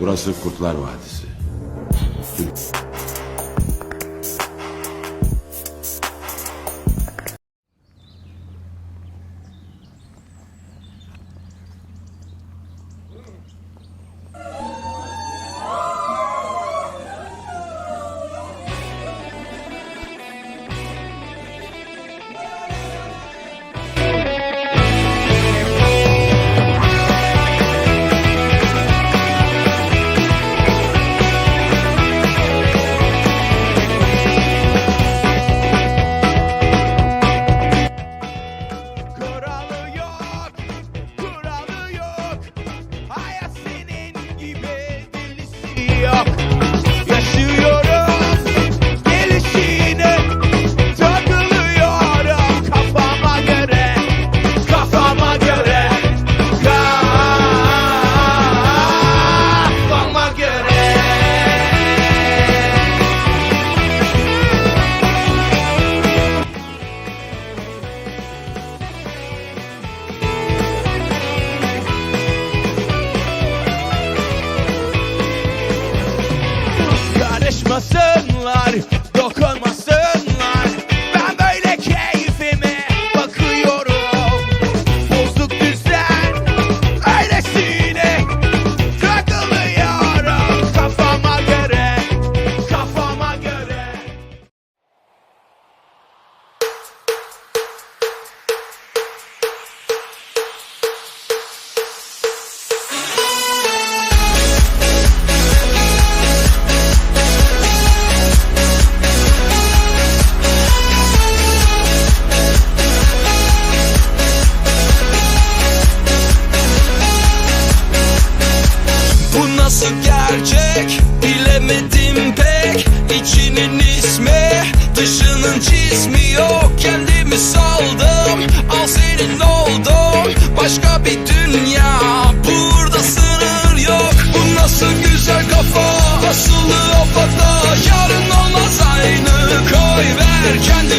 Burası Kurtlar Vadisi. celular nasıl gerçek? Bilemedim pek. İçinin ismi dışının cismi yok. Kendimi saldım al senin oldum. Başka bir dünya burada sınır yok. Bu nasıl güzel kafa? Asılı havada Yarın olmaz aynı. Koy ver kendine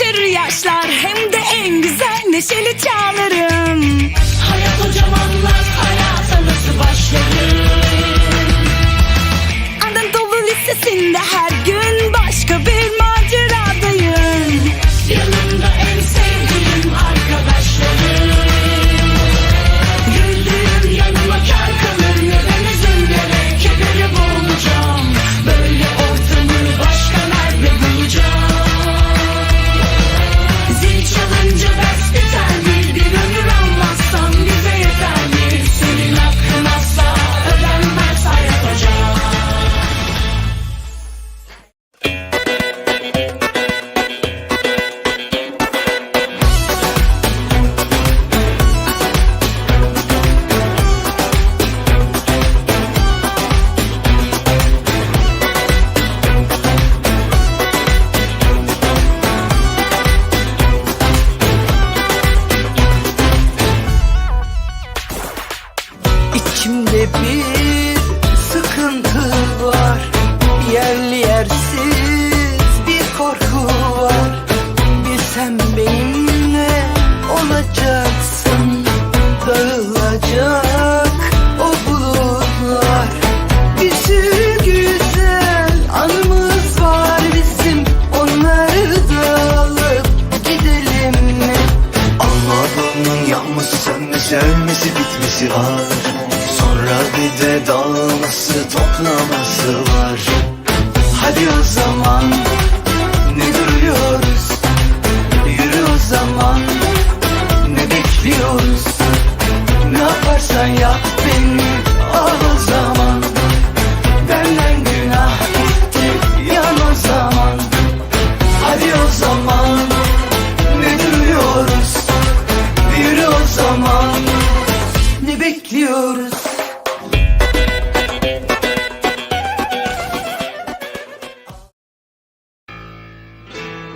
taşır yaşlar Hem de en güzel neşeli çağlarım. Hayat hocam anlat hayata nasıl başlarım Anadolu Lisesi'nde her gün İçimde bir sıkıntı var. Yerli yersiz bir korku var. Bilsem benimle olacaksın. Dağılacak o bulutlar. Bir sürü güzel anımız var bizim. Onları da alıp gidelim mi? Allah'ın yanması sönmesi ölmesi bitmesi var Sonra bir de dalması toplaması var. Hadi o zaman ne duruyoruz? Yürü o zaman ne bekliyoruz? Ne yaparsan yap.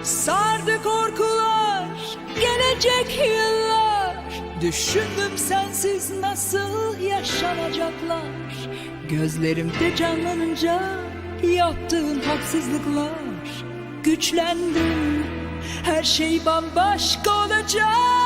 Sardı korkular, gelecek yıllar. Düşündüm sensiz nasıl yaşanacaklar. Gözlerimde canlanınca yaptığın haksızlıklar. Güçlendim, her şey bambaşka olacak